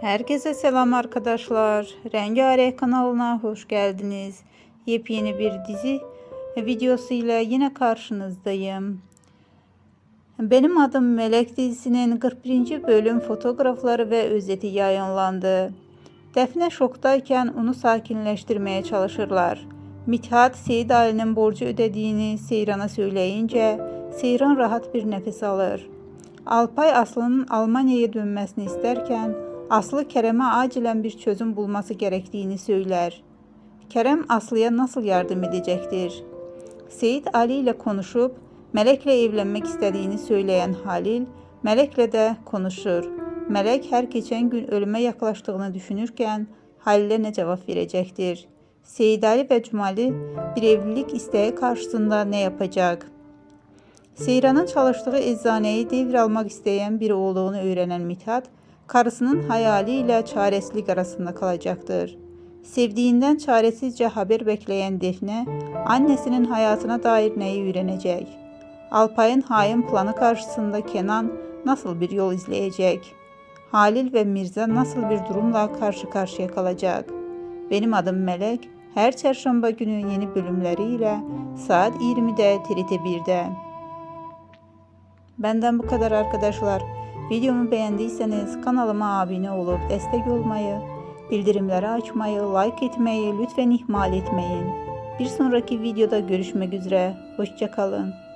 Herkese selam arkadaşlar. Rengarenk kanalına hoş geldiniz. Yepyeni bir dizi videosuyla yine karşınızdayım. Benim adım Melek dizisinin 41. bölüm fotoğrafları ve özeti yayınlandı. Defne şoktayken onu sakinleştirmeye çalışırlar. Mithat Seyit Ali'nin borcu ödediğini Seyran'a söyleyince Seyran rahat bir nefes alır. Alpay Aslı'nın Almanya'ya dönmesini isterken Aslı Kerem'e acilen bir çözüm bulması gerektiğini söyler. Kerem Aslı'ya nasıl yardım edecektir? Seyit Ali ile konuşup Melek'le evlenmek istediğini söyleyen Halil, Melek'le de konuşur. Melek her geçen gün ölüme yaklaştığını düşünürken Halil'e ne cevap verecektir? Seyit Ali ve Cumali bir evlilik isteği karşısında ne yapacak? Seyran'ın çalıştığı eczaneyi devralmak isteyen biri olduğunu öğrenen Mithat, karısının hayaliyle çaresizlik arasında kalacaktır. Sevdiğinden çaresizce haber bekleyen Defne, annesinin hayatına dair neyi öğrenecek? Alpay'ın hain planı karşısında Kenan nasıl bir yol izleyecek? Halil ve Mirza nasıl bir durumla karşı karşıya kalacak? Benim adım Melek. Her çarşamba günü yeni bölümleriyle saat 20'de TRT1'de. Benden bu kadar arkadaşlar. Videomu beğendiyseniz kanalıma abone olup destek olmayı, bildirimleri açmayı, like etmeyi lütfen ihmal etmeyin. Bir sonraki videoda görüşmek üzere. Hoşçakalın.